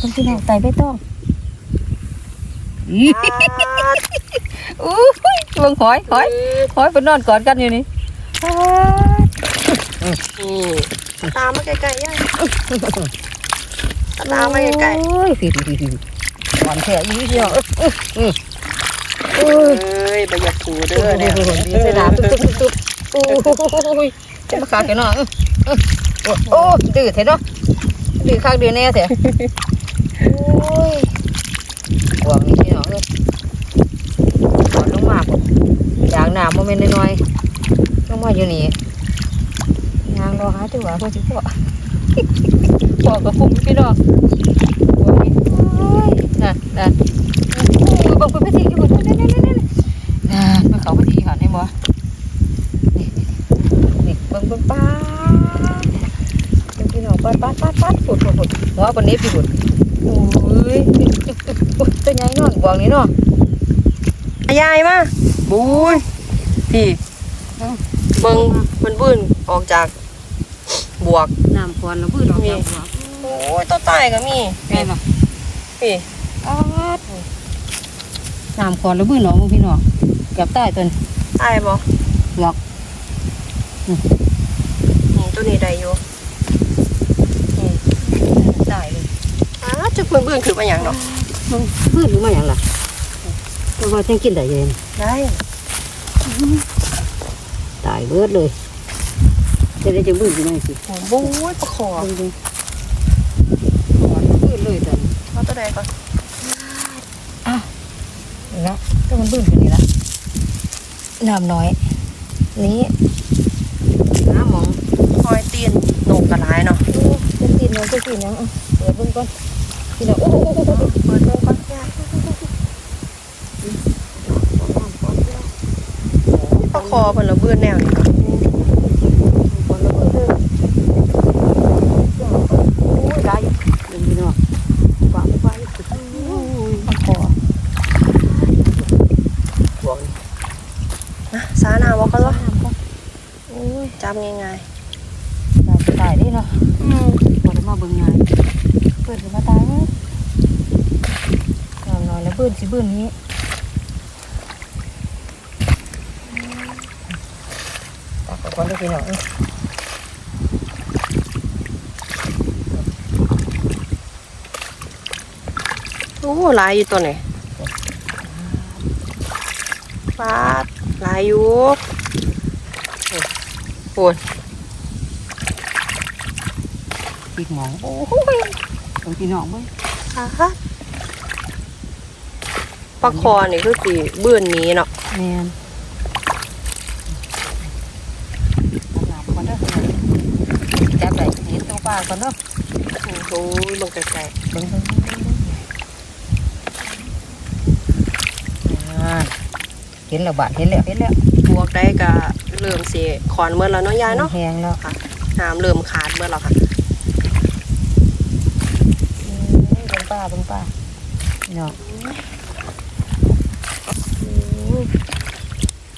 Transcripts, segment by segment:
ต้องพี่น้องไต่ไปต้องอีอู้ยเบิ่งหอยหอยหอยเพิ่นนอนกอดกันอยู่นี่ป๊าดนี่ตามมาไกลๆย่าตามมาไกลโอ้ยพี่พี่พี่หวานแท้อีเดียวๆเอ้ยประหยัดถูเด้อเนี่ยใส่น้ำตุ๊บตุ๊บตุ๊บโอ้ยจะมาขาแกเนาะโอ้ดื้อแท้เนาะดื้อคักดื้อแน่แท้ โอ้ยหวงนี่พี่น้องเอ้ยหวานลงมาพุ่นอยากน้ำบ่แม่นน้อยๆลงมาอยู่นี่ยางรอหาจังหวเพิ่นสิพอพอกับพุ่มพี่น้องหวงนี่โอ้ยน่ะน่ะโอ้ยบิ่งเพิ่นไปสิอยู่บ่นั่นๆๆๆอ่าเมื่เขาพอดีค่ะให้บ่นี่นี่บิ่งเบิ่งป้าบางพี่น้องป้าป้าป้าป้าดปุดปุดปุดหัวปนนี้พี่ปุด ตัวใหญ่เนอนบวงนี้เนาะยายมาบุยพี่เบิ่งมันบื้นออกจากบวกน้ำควันแล้วพื้นออกจากหัวโอ้ยตัวใต้ก็มีแม่นบ่พี่ป้าดน้ำควันแล้วพื้นออกพี่น้องเก็บใต้ต้นใต้บ่หวกนี่ตัวนี้ได้อยู่ ใต้เลย อ้า จะเบิ่งบื้นคือว่าหยังดอกมึงพื้นหรือมาหยังล่ะเพราะว่าจังกินได้เย็นได้ตายเบิดเลยจะได้จังพื้นอยู่ไหนสิโอ้บุยประคอดูดิหวานพื้นเลยตอนเอาตัวใดก่อนนี่ละก็มันบื้นขึ้นนี่ละน้ำน้อย นี้น้ำหมองหอยตีนนกกระไรเนาะโอ้จะกินยังจะกินยังอะเปิดเบิ่งก่อน กินแล้วโอ้โหเปิดเบิ่งก่อนยายประคอเพิ่นละบื้นแนวนี้ก่อนคนละเบิ่งเลยโอ้ยได้ บิ่นสิเบิ่นนี้ ตักเอาก่อนเด้อพี่น้องเอ้ยโอ้หลายอยู่ตัวนี้ปาดหลายอยู่โอ้ยปีกหมอง โอ้ยต้องพี่น้องเบิ่งอ่าฮะ ปลาคอนี่คือสีบื้นหนี้เนาะแม่นตักน้ำก่อนเด้อพี่น้องจับได้เห็นตรงปลาก่อนเนาะโอ้ยลงไกลเบิ่งเบิ่งเบิ่งเบิ่งอ่าเห็นแล้วบาดเห็นแล้วเห็นแล้วๆบวกได้ก็เริ่มสีขอนเมื่อแล้วเนาะยายเนาะแห้งแล้วน้ำเริ่มขาดเมื่อแล้วค่ะอืมเบิ่งป้าเบิ่งป้าเนาะอุ้ย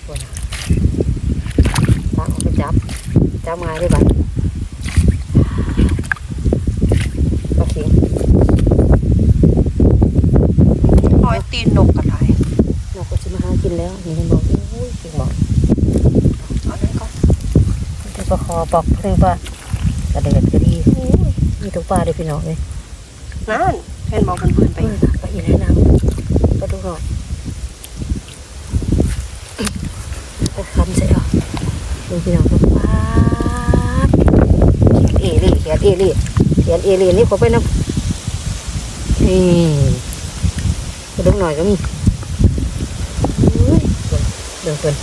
ปวดตักเอาไปจับ จับง่ายได้บัดโอเคหอยตีนนกกระไรเราก็จะมาหากินแล้วนี่เห็นบอกอุ้ยจริงบอกเอาเลยก่อนที่ปลาคอปอกเพิ่งป้ากระเดือดกระดีอุ้ยมีทุกปลาเลยพี่น้องเลยนั่นเห็นบองกันบื้นไปไปอีกแล้วน้ำไปดูหน่อยไปคำเสร็จแล้วดูพี่น้องครับป้าดเอรี่ เขียนเอรี่เขียนเอรี่นี่เขาไปนะนี่กระดูกหน่อยก็มีอุ้ยเดินเพิ่น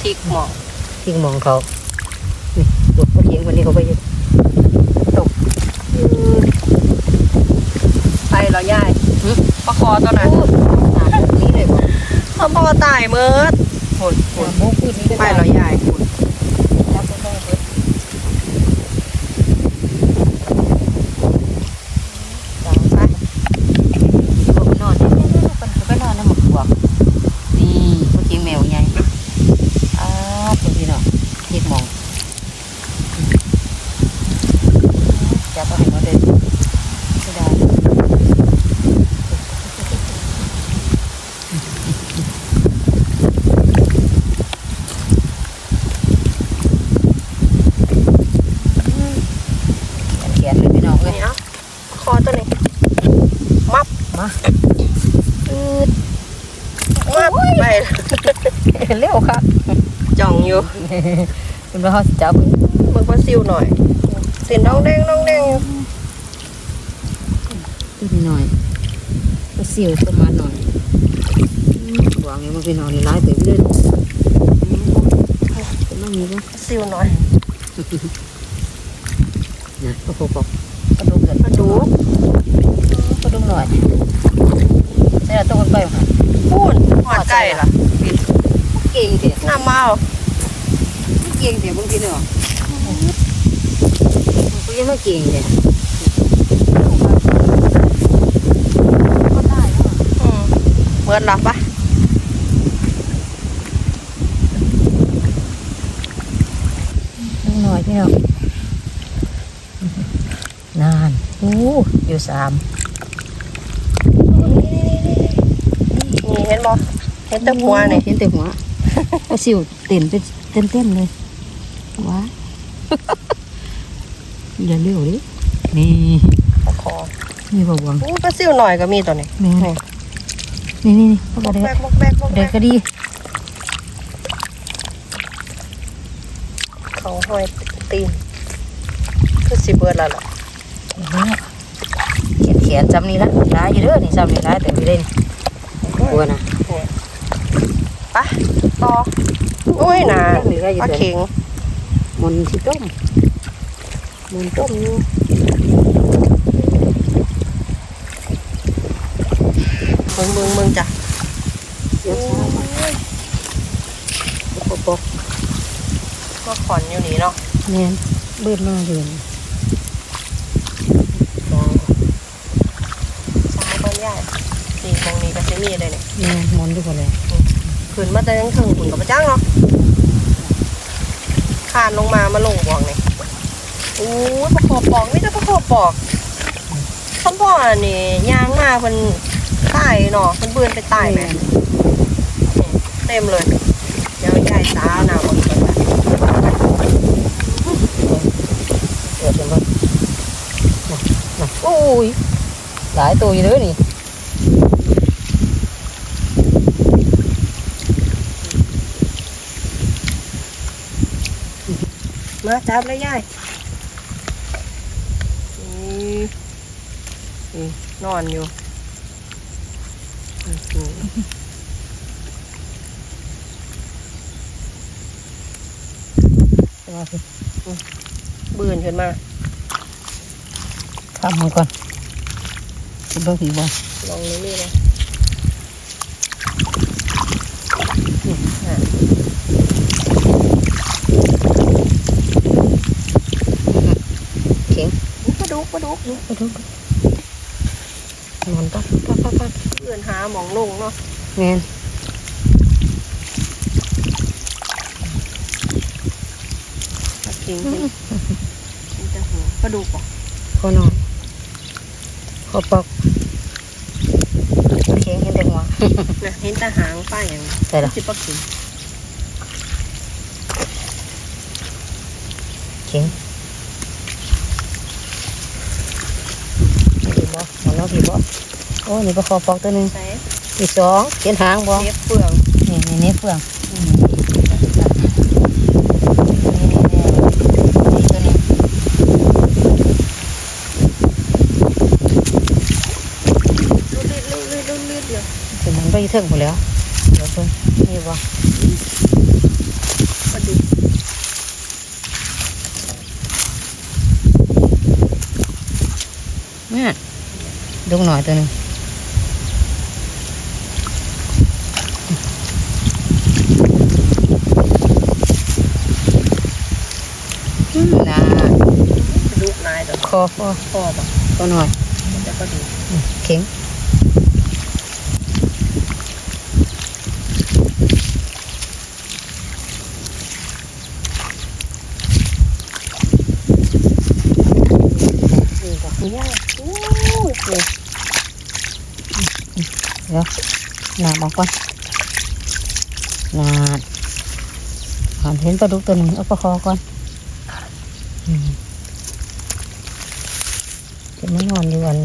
ทิกหมองทิ้งมองเขานี่บดปลาเขียงวันนี้เขาไปอยู่ตกอือไปแล้วยายปลาคอตัวนั้นหนาพวกนี้เลยบอกเขาบอกว่าตายเมื่อโหดโหหนาดพวกพื้นนี้ก็ไปแล้วยายคุณ จับไปได้เบิดจับไปบกนอนเนี่ยเนี่ยเนี่ยคนเขาไปนอนน้ำหมกบวกนี่พวกเขียงแมวใหญ่อ้าวพวกพี่น้องทิดมองจับเอาให้หมดเลยไม่ได้ อตัวนี้ มับ มา อืดมับไป เร็วครับ จ่องอยู่คุณว่าเขาสิจับมึงก็ซิวหน่อยเส้นน้องแดงน้องแดงอยู่นิดหน่อยก็สิวประมาณหน่อยหวังอย่างมันเป็นหน่อยร้ายเติบเลยเป็นไม่มีก็ซิวหน่อยนะก็พอบอกกระดูกเกิดมาดูกระดูกหน่อยใช่ต้องคนไปค่ะพูดหอดไก่ล่ะเก่งเถอะน้ำมาเอา เก่งเถอะบางทีเนาะก็ยังไม่เก่งเลยอืมเบิดหลับปะนิดหน่อยพี่น้องนานอู้อยู่สามนี่เห็นบ่เห็นแตะหัวนี่เห็นแต่หัวก็สิวเต้นเป็นเต้นเต้นๆเลย ว้าอย่าเร็วดินี่คอนี่บ่หวังอู้ก็ซิวหน่อยก็มีตัวนี้แม่นี่นี่นี่พวกบเรากได้แบกบกแบกบกแบได้กก็ดีเขาห้อยตีนคือสิเบิดแล้วล่ะเขียนเขียนจำนี่ละร้ายอยู่เด้อนี่จำนี่ร้ายแต่ไม่ได้นี่กลัวนะไปต่ออุ้ยหนาเหลืออยู่ปลาเด้อเข็ง มันที่ต้มมันต้มอยู่เบิ่งเบิ่งเบิ่งจ้ะเดี๋ยวช้าปอกปอกก็ขอนอยู่นี่เนาะแม่นเบิดมาเดือนวางซ้ายบ้านใหญ่นี่ตรงนี้ก็สิมีเลยเนี่ยแม่นมอนด้วยกันเลยขึ้นมาแต่ยังถึงหุ่นกับพระจ้างเนาะ คานลงมามาลงบองนี่โอ้ยประคอบปอกไม่ได้ประคอบปอกคำพ่อนี่ยางมาเพิ่นตายเนาะเพิ่นเบือนไปใตายแม่เต็มเลยเดี๋ยวยายสาวน้าบ่ก่อนนะเกิดเป็นบ่โอ้ยหลายตัวอยู่เด้อนี่ มาจับเลยยายนี่นี่นอนอยู่อืมว่าสิเบือนขึ้นมาทำมันก่อนคิดเบิ่งผีบ่ลองนี่นี่เลยเข็ง ปลาดุกปลาดุกไปดูมันปั๊บปั๊บปั๊บปั๊บเบือนหาหมองลงเนาะแม่นปลาเข็งเป็นเป็นจะหัวปลาดุกเหรอพอนอนขอปอกเข็งเห็นแต่หัวนะเห็นแต่หางป้าอย่างนี้ใช่ละสิปลาเข็งเข็งนี่ผีบ่มั นน้องผีบ่โอ้ยนี่ก็ขอปอกตัวหนึงใส่อีกสองเขียนหางบ่เทปเปลืองนี่นี่นี่เฟืองนี่นี่ตัวนี้ลุดลิดลุดลิดลุดลิดเดียวถึงมันไปถึงหมดแล้ว เดี๋ยวเพิ่นนี่บ่ ปลาดุก นี่ ดุกหน่อยตัวหนึงอืมน่าปลาดุกนายตัวคอคอคอป่ะตัวหน่อยแต่ปลาดุกอืมเข็ง นี่ก็คือย่างโอ้ยเจ๋ง เดี๋ยวหนาบออกก่อนหนาหันเห็นปลาดุกตัวหนึ่งเอาปลาคอก่อนอืมเป็นมันนอนอยู่อัน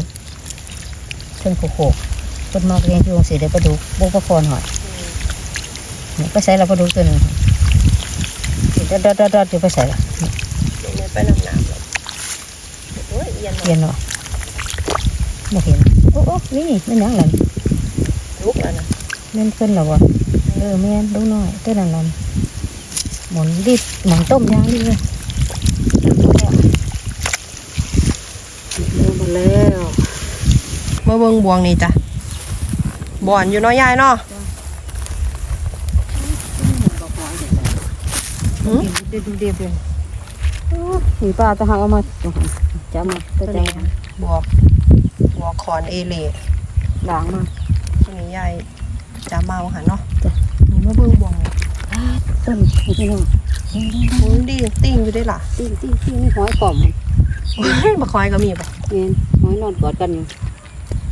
เพิ่นโขกๆเพิ่นมากเลี้ยงอยู่จังซี่ได้ปลาดุกบ่ประคอนหอยนี่ไปใส่ละปลาดุกตัวหนึงดอดดอดดอดอยู่ไปใส่ละนี่ไปน้ำน้ำเลยโอ้ยเอียนเรียนเนาะบ่เห็นโอ้โอ้นี่แม่นหยังล่ะ ลุกแล้วนะแม่นเพิ่นเหรอวะเออแม่นดูน้อยตัวนั้นล่ะหมุนดิหมุนต้มยางดิเลยเร็วมาแล้วมาเบิ่งบวงนี่จ้ะบ่อนอยู่เน้อยยายเนาะหืมเดี๋ยวดูเดี๋ยวเดี๋ยวโอ้มีปลาตะหากเอามาจับมาตัวใจบวกบวกคอนเอเล่ล้างมา ทีนี้ยายจะเมาหันเนาะจ้ะนี่มาเบิ่งบวงนี่ต้นพี่น้องโอ้ยดีติ้งอยู่ได้ล่ะติ้งติ้งติ้งนี่หอยกล่อมโอ้ยมาคอยก็มีป่ะเงี้ยหอยนอนกอดกันอยู่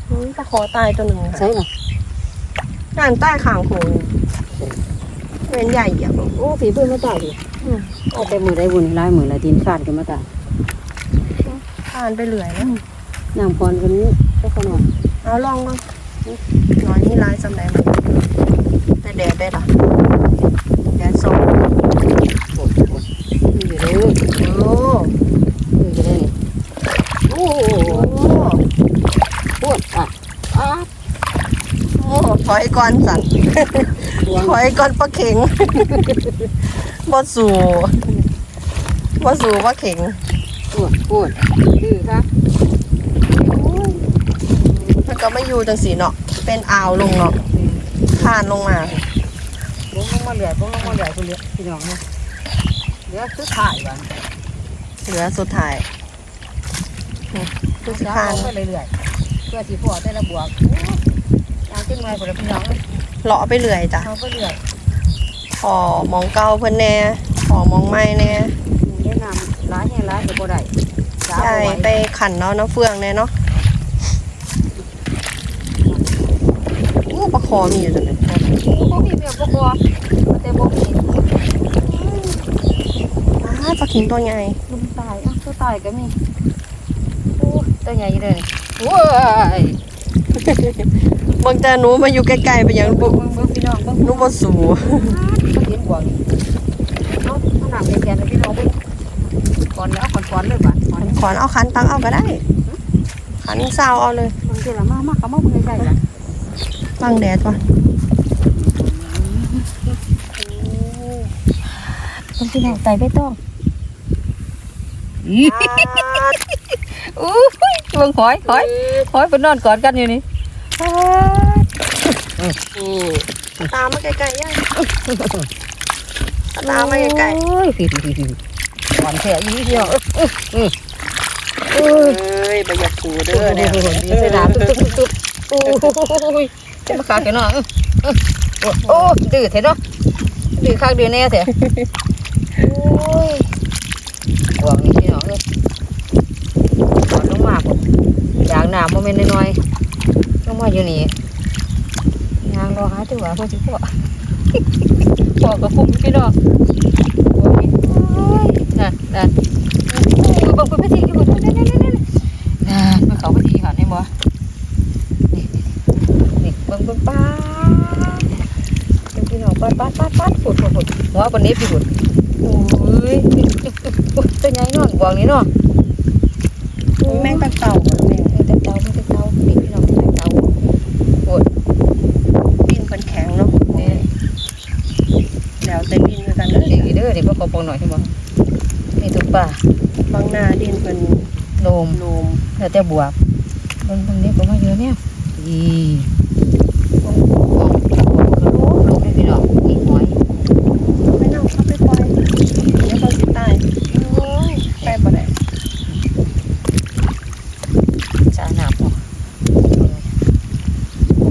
โอ้ยตะขอตายตัวหนึ่งใช่ค่ะหรองานใต้ขางโขงเป็นใหญ่เหยียบลงโอ้ผีเพื่อนมาตายดิเอาไปมือได้บุญลายมือละดินขาดกันมาตายผ่านไปเรื่อยนะน้ำพรคนนี้ก็ขนมเอาลองบ้าง น้อยนี่ร้ายสำไหนมันแต่แดดได้ล่ะแดดส่งโอ้โหนี่อยู่เลยโอ้อยู่เลยโอ้โหปวดอะอะโอ้ถอยก่อนสั่นถอยก่อนปลาเข็งบ่สู่บ่สู่ปลาเข็งปวดปวดดื้อค่ะมัน ก็ไม่อยู่จังสีเนาะเป็นอ่าวลงเนาะผ่านลงมาลงลงมาเหลือยลงลงมาเหลือยคนเดียวพี่น้องเนี่ยเหลือคือถ่ายวันเหลือสุดท้ายนี่คือสิจ้าผ่านไปเรื่อยๆเพื่อที่พ่อได้ระบวกยางขึ้นมาคนละพี่น้องเลาะไปเรื่อยจ้ะเขาก็เรื่อยขอมองเก่าเพิ่นแน่ขอมองใหม่แน่แนะนำร้ายแห่งร้ายก็บ่ได้จ้าใช่ไปขันเนาะน้ำเฟืองแน่เนาะอู้ปลา คอมีอยู่ตัวหนึงบ่มีเมียบ่กลัวแต่บ่มีอ้าปลาข็งตัวใหญ่ลุมตายอะตัวตายก็มีโอ้ตัวใหญ่เลยโอ้ยบิ่งแต่หนูมาอยู่ใกล้ๆไปยังเบิ่บุงบิ่งเบิ่งพี่น้องเบิ่งหนูบ่สู่ก็เห็นบวงเอาเอาน้ำแกนพี่น้องบิ่งก่อนแล้วก่อนๆเลยบาดก่อนขอนเอาคันตังเอาก็ได้คันซาเอาเลยบางทีละมากมากก็มาเบิ่งใกล้ๆล่ะ บังแดดว่ะบางทีน้องไตไปต้องอีอู้ยเบิ่งหอยหอยหอยเพิ่นนอนกอดกันอยู่นี่ตามมาใกล้ๆย่าตามมาใกล้โอ้ยพี่ๆๆหวานแท้อีเดียวเอ้ยเอ้ยๆเอ้เอ้ยยประหยัดสูเอเด้ออเนี่เนี่ยยเสนามตุ๊บตุ๊บตุ๊บโอ้ยจะ มาขาแกเนาะโอ้ดื้อเถอะเนาะดื้อข้างดื้อแน่เถอะโอ้ยหวงนี่พี่น้องเลยหวานลงมากอยากน้ำโมเมนต์น้อยๆลงมาอยู่นี่ยางรอหาจังหวะพอสิพ่อพ่อกับคุ้มพี่น้องโอ้ยโอ้ยน่ะน่ะโอ้ยบางคนไม่ทิ้งอยู่บนนั่นนั่นนั่นนั่นน่ะมันเขาไม่ทิ้งหันให้บ่ นี่ เบิ่งป้าดเบิ่งพี่น้องป้าดป้าดป้าดป้าดฝุดฝุดฝุดหัวคนนี้พี่ฝุดโอ้ยตัวใหญ่นอนบวงนี้เนาะแม่งตะเต่าแม่งเต่าไม่ต่เตานี่พี่น้องต่เตาโอ้ยดินเป็นแข็งเนาะเนี่ยแล้วแต่ดินคือกันเด้อเด้อเดี๋ยวพวกเขาปองหน่อยใช่ไหมนี่ตัวป่าบางหน้าดินเป็นโลมโลมแล้วแต่บวกบิ่งบิ่งนี้ก็มาเยอะเนี่ยอีโอ้โหลูกพี่น้องอีหอย ไปนั่งเข้าไปปล่อยเดี๋ยวเขาสิตาย โอ้ย ไปบ่ได้ จาหนาบบ่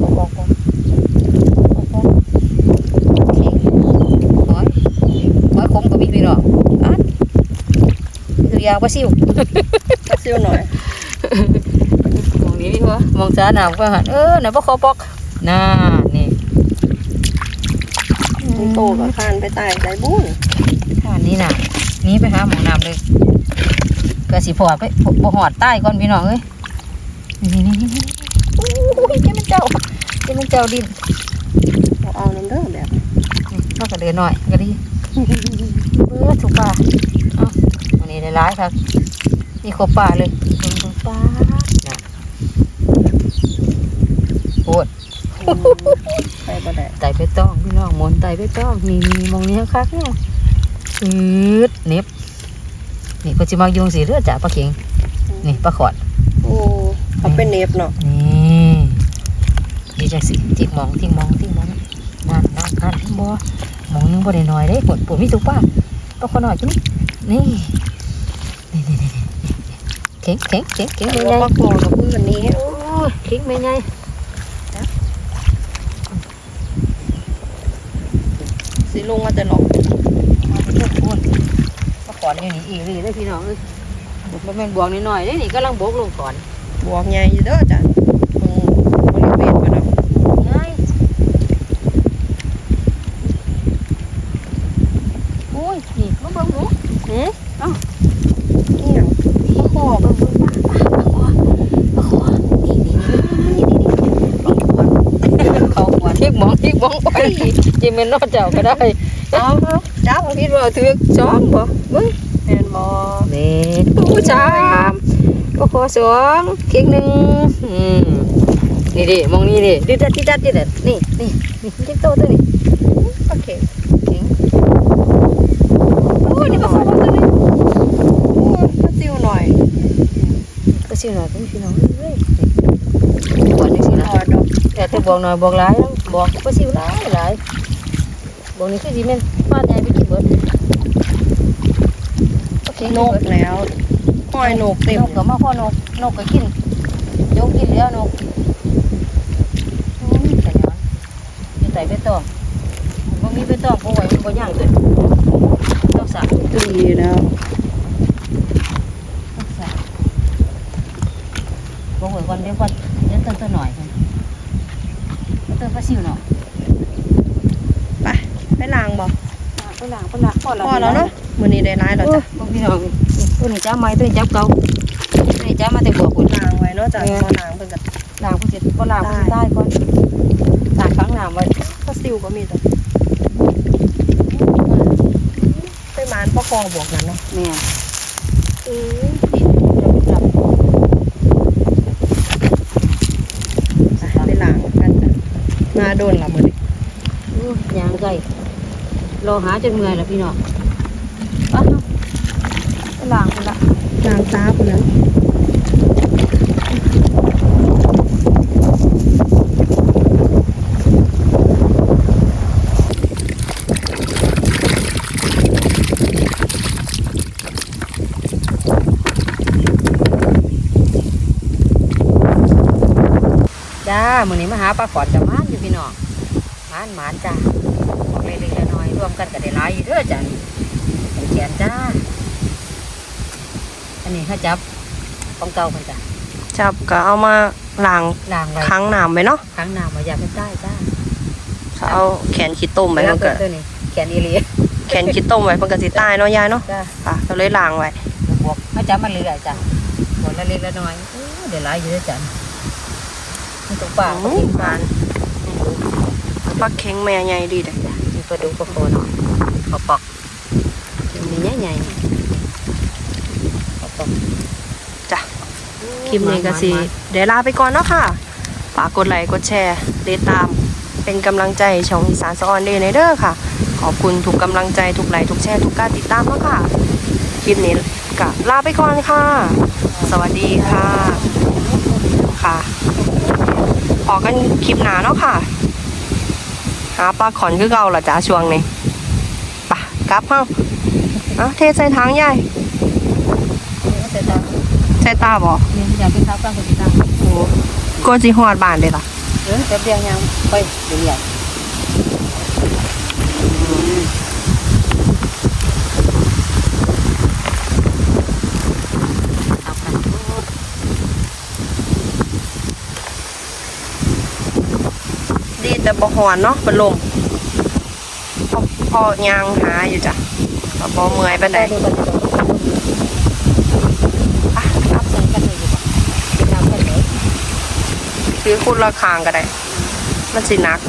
บอกบอกบอกบอกบอกทิ้งหอยหอยคมก็มีพี่น้องอัดคือยาวกว่าซิวก็ซิ่วหน่อยมองนี้พี่วะมองจาหนาบก็หันเออไหนบ่ขอบอกน่านี่มันโตกับคานไปตายใจบุ้นท่านนี้น่ะหนี้ไปหาหมองน้ำเลยก็สิพอดไปบ่หอดใต้ก่อนพี่น้องเอ้ยนี่นี่นี่นี่โอ้ยเจ้ามันเจ้าเจ้ามันเจ้าดินเอาเอาน้ำเด้อแบบนี่นอกจากเดือนหน่อยก็ดีเบื่อถูกป่า เอ้าวันนี้ได้ร้ายครับนี่ครบป่าเลยเบิ่งเบิ่งป่าน่ะโอ้ยไปบ่ได้ไต่ไปต้องพี่น้องหมนไต่ไปต้องนี่นี่มองนี้คักเนี่ยอืดเน็บนี่ก็จะมายุงสีเลือดจ้ะปลาเข็งนี่ปลาขอดโอ้เขาเป็นเนฟเนาะนี่ดีจังสิจิกมองทิ้งมองทิ้งมองนั่นนั่นนั่นทิ้งบ่มองนึงบ่ได้น้อยเด้ปวดปวดมีตุกป้าปลาขอหน่อยจุ๊นี่นี่นี่นี่นี่นี่ เข็งเข็งเข็งเข็งไม่ว่าใหญ่ปลาคอกับพื้นนี้โอ้ยเข็งไม่ไงสิลงมาแต่หลอกมาเป็นลูกพูนปลาขอนอยู่นี่อีกเลยพี่น้องเอ้ยมันเป็นบวกนิดหน่อยเด้นี่กำลังบวกลงก่อน บวกใหญ่อยู่เด้อจ้ะตรงบริเวณมันเนาะ ง่ายโอ้ยนี่มาเบิ่งหนู หืม เอ้า นี่หยัง ปลาคอปลาคอปลาคอปลาคอนี่นี่นี่นี่นี่ปลาคอเขาหัวทิกมองทิกมองไป จิเมนนอเจ้าก็ได้เอาจับคิดว่าถือช้อนบ่เบิ่งแม่นบ่นี่ผู้ชามปลาคอสองเค้กหนึ่งอืมนี่ดิมองนี่ดิดิดัดดิดัดดิดัดนี่นี่นี่เจ้าโตตัวนี้โอเคเก่งโอ้ยนี่ปลาคอตัวนี้โอ้ยมาซิวหน่อยก็สิหน่อยก็มีพี่น้องเอ้ยบวกนี่สิรนะอดอกแต่ถ้าบอกหน่อยบอกหลายแล้วบอกก็สิหลายหลาย บอกนี่คือสิแม่นฟาดใหญ่ไปกินเบิดโอเคนกแล้วห้อยนกเต็มนกก็มาพ่อนกนกก็กินยกกินแล้วนกอืมขยันอยู่ใส่ไปตองบ่มีไปตองบ่ไหวมันบ่ย่างตัวต้องสักดีแล้วต้องสักบ่ไหวก่อนเดี๋ยวก่อนเดี๋ยวเติมตัวหน่อยก่อนเติมปลาซิวหน่อย ไปไปล้างบ่ไปล้างไปล้างพอแล้วพอแล้วเนาะมื้อนี้ได้ร้ายแล้วจ้ะโอ้พี่น้องตัวนี้จ้าไม้ตัวนี้จ้าเก่าตัวนี้จ้ามาแต่บัวคุณล้างไว้เนาะจ้ะเออพอล้างเพิ่นก็ล้างผู้เสร็จก็ล้างผู้ใต้ก่อนล้างครั้งน้ำไว้ปลาซิวก็มีจ้ะไปหมานปลาคอบวกนั่นเนาะแม่อือดิจะไปจับไปล้างกันจ้ะมาโดนละมื้อนี้อู้ยางไก่ รอหาจนเมื่อยแล้วพี่น้องไปไปล้างคนละล้างตาพุ่นนั้นจ้ามื้อนี้มาหาปลาขอดกับมานอยู่พี่น้องมานหมานจ้า วมกันก็ได้หลายอยู่เด้อจ้านี่เป็นแขนจ้า อันนี้เขาจับของเก่ามันจ้ะจับก็เอามาล้างล้างไว้ค้างน้ำไว้เนาะค้างน้ำไว้อยากเป็นใต้จ้าถ้าเอาแขนขี้ต้มไว้มันก็ตัวนี้แขนอีเลียแขนขี้ต้มไว้มันก็สิตายเนาะยายเนาะจ้าค่ะก็เลยล้างไว้บวกเขาจับมาเรื่อยๆจ้ะบวกละเล็กละน้อยโอ้เดี๋ยวหลายอยู่ด้วยจ้ะมันตกปลาอืก็มกินปลาปลาเค็งแม่ใหญ่ดีเด้อมี ปลาดุกปลาโคหน่อยเขาปอกมีใหญ่ใหญ่ๆนี่เขาปอกจ้ะคลิปนี้ก็สิเดี๋ยวลาไปก่อนเนาะค่ะฝากกดไลค์กดแชร์ติดตาม เป็นกำลังใจให้ช่องอีสานสะออนเดย์ในเด้อค่ะ ขอบคุณทุกกำลังใจทุกไลค์ทุกแชร์ทุกการติดตามเนาะค่ะคลิปนี้ก็ลาไปก่อนค่ะ สวัสดีค่ะค่ะออกกันคลิปหนาเนาะค่ะ หาปลาขอนคือเก่าละจ้าช่วงนี้ไปะกลับเฮ้าเอ้าเทใส่ถังใหญ่เสร็จแล้วใส่ตาบ่เนี่ยอยากเป็นข้าวกลางคนที่ตั้งโอ้ก็จีฮอดบ้านเลยล่ะเออแป๊บเดียวยังไปเดี๋ยวใหญ่เอาไป ดี แต่บ่หอนเนาะเป็นลมพอพอยางหาอยู่จ้ะก็บ่เมื่อยปานใดดูกันดูกันอะครับใส่กันเลยดีกว่าไปตามกันเลยถือคุณละคางก็ได้ มันสิหนัก